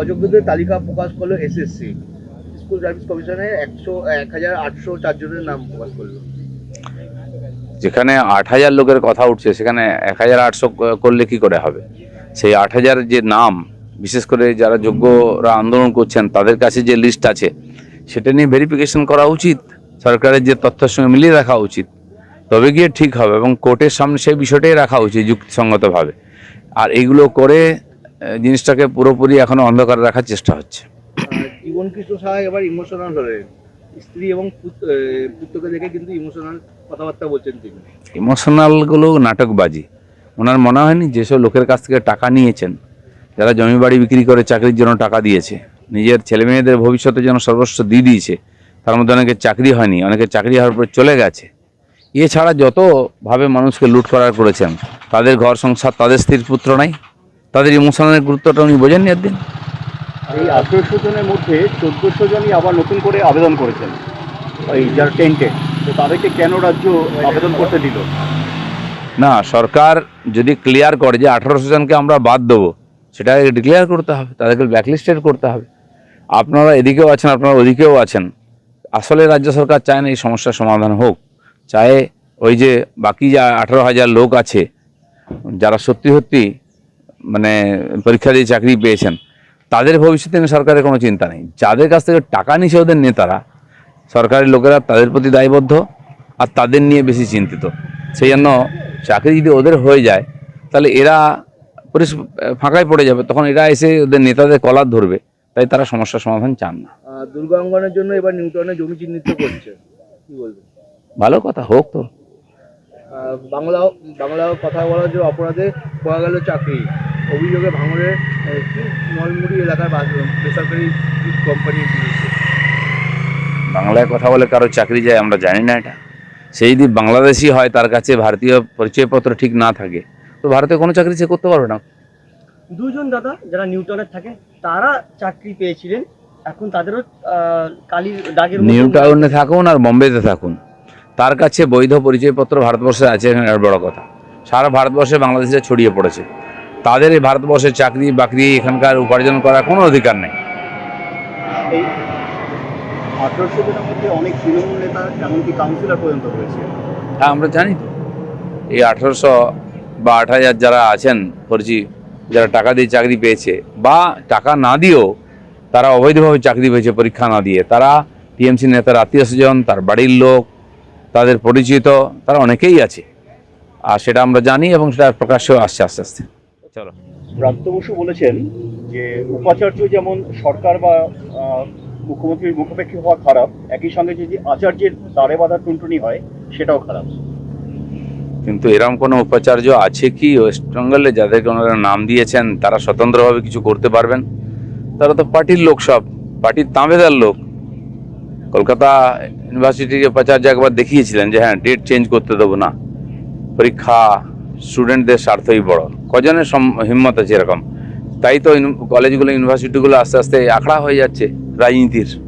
অযোগ্যদের তালিকা প্রকাশ করল এসএসসি স্কুল সার্ভিস কমিশনে একশো, এক হাজার আটশো চারজনের নাম প্রকাশ করল। যেখানে আট হাজার লোকের কথা উঠছে, সেখানে এক হাজার আটশো করলে কি করে হবে? সেই আট হাজার যে নাম, বিশেষ করে যারা যোগ্যরা আন্দোলন করছেন, তাদের কাছে যে লিস্ট আছে, সেটা নিয়ে ভেরিফিকেশন করা উচিত, সরকারের যে তথ্যের সঙ্গে মিলিয়ে রাখা উচিত। তবে গিয়ে ঠিক হবে এবং কোর্টের সামনে সেই বিষয়টাই রাখা উচিত যুক্তিসঙ্গতভাবে। আর এইগুলো করে জিনিসটাকে পুরোপুরি এখনও অন্ধকার রাখার চেষ্টা হচ্ছে। জীবন কৃষ্ণ সাহা এবার ইমোশনাল হলেন স্ত্রী এবং পুত্রকে দেখে কিন্তু ইমোশনাল কথাবার্তা বলছেন তিনি। ইমোশনালগুলো নাটকবাজি। ওনার মনে হয়নি যেসব লোকের কাছ থেকে টাকা নিয়েছেন যারা জমি বাড়ি বিক্রি করে চাকরির জন্য টাকা দিয়েছে। নিজের ছেলে মেয়েদের ভবিষ্যতের জন্য সর্বস্ব দিয়ে দিয়েছে তার মধ্যে অনেকে চাকরি হয়নি অনেকের চাকরি হওয়ার পর চলে গেছে। এছাড়া যতভাবে মানুষকে লুট করার করেছেন তাদের ঘর সংসার তাদের স্ত্রীর পুত্র নাই। তাদের ইমোশনালের গুরুত্বটা উনি বোঝেননি একদিন। এই আঠেরোশো জনের মধ্যে চোদ্দোশো জনই আবার নতুন করে আবেদন করেছেন। যার টেন্টে। তো তাদেরকে কেন রাজ্য আবেদন করতে দিল? না সরকার যদি ক্লিয়ার করে যে আঠারোশো জনকে আমরা বাদ দেবো সেটা ডিক্লেয়ার করতে হবে তাদেরকে ব্ল্যাকলিস্টেড করতে হবে। আপনারা এদিকেও আছেন আপনারা ওদিকেও আছেন। আসলে রাজ্য সরকার চায় না এই সমস্যার সমাধান হোক। চায় ওই যে বাকি যা আঠারো হাজার লোক আছে যারা সত্যি সত্যি মানে পরীক্ষা দিয়ে চাকরি পেয়েছেন তাদের ভবিষ্যতে নিয়ে সরকারের কোনো চিন্তা নেই। যাদের কাছ থেকে টাকা নিছে ওদের নেতারা সরকারি লোকেরা তাদের প্রতি দায়বদ্ধ আর তাদের নিয়ে বেশি চিন্তিত। সেই জন্য চাকরি যদি ওদের হয়ে যায় তাহলে এরা পরিস- ফাঁকায় পড়ে যাবে তখন এরা এসে ওদের নেতাদের কলার ধরবে তাই তারা সমস্যার সমাধান চান না। দুর্গা অঙ্গনের জন্য এবার নিউটনে জমি চিহ্নিত করছে কি বলবেন? ভালো কথা হোক তো। বাংলা বাংলা কথা বলার যে অপরাধে পাওয়া গেল চাকরি। অভিযোগে কি নলমুড়ি এলাকার বাস- বেসরকারি কোম্পানির বাংলায় কথা বলে কারও চাকরি যায় আমরা জানি না এটা। সেই যদি বাংলাদেশি হয় তার কাছে ভারতীয় পরিচয়পত্র ঠিক না থাকে তো ভারতে কোনো চাকরি সে করতে পারবে না। দুজন দাদা যারা নিউটনের থাকে তারা চাকরি পেয়েছিলেন। এখন তাদেরও কালির দাগের মধ্যে- নিউ টাউনে থাকুন আর বোম্বেতে থাকুন। তার কাছে বৈধ পরিচয়পত্র ভারতবর্ষে আছে এখানে আর বড় কথা। সারা ভারতবর্ষে বাংলাদেশে ছড়িয়ে পড়েছে। তাদের এই ভারতবর্ষে চাকরি বাকরি এখানকার উপার্জন করার কোনো অধিকার নেই। হ্যাঁ আমরা জানি তো। এই আঠারোশো বা আট হাজার যারা আছেন ফর্জি যারা টাকা দিয়ে চাকরি পেয়েছে বা টাকা না দিয়েও তারা অবৈধভাবে চাকরি পেয়েছে পরীক্ষা না দিয়ে। তারা টিএমসি নেতার আত্মীয় স্বজন তার বাড়ির লোক তাদের পরিচিত তারা অনেকেই আছে। আর সেটা আমরা জানি এবং সেটা প্রকাশ্যেও আসছে আস্তে আস্তে। চলো। ব্রাত্য বসু বলেছেন যে উপাচার্য যেমন সরকার বা আহ, মুখ্যমন্ত্রীর মুখাপেক্ষী হওয়া খারাপ একই সঙ্গে যদি আচার্যের দাঁড়ে বাঁধা টুনটুনি হয় সেটাও খারাপ। কিন্তু এরকম কোনো উপাচার্য আছে কি? ওয়েস্ট বেঙ্গলে যাদেরকে ওনারা নাম দিয়েছেন তারা স্বতন্ত্রভাবে কিছু করতে পারবেন? তারা তো পার্টির লোক সব পার্টির তাঁবেদার লোক। কলকাতা ইউনিভার্সিটির উপাচার্য একবার দেখিয়েছিলেন যে হ্যাঁ ডেট চেঞ্জ করতে দেবো না। পরীক্ষা স্টুডেন্টদের স্বার্থই বড়। কজনের হিম্মত আছে এরকম? তাই তো কলেজগুলো ইউনিভার্সিটিগুলো আস্তে আস্তে আখড়া হয়ে যাচ্ছে রাজনীতির।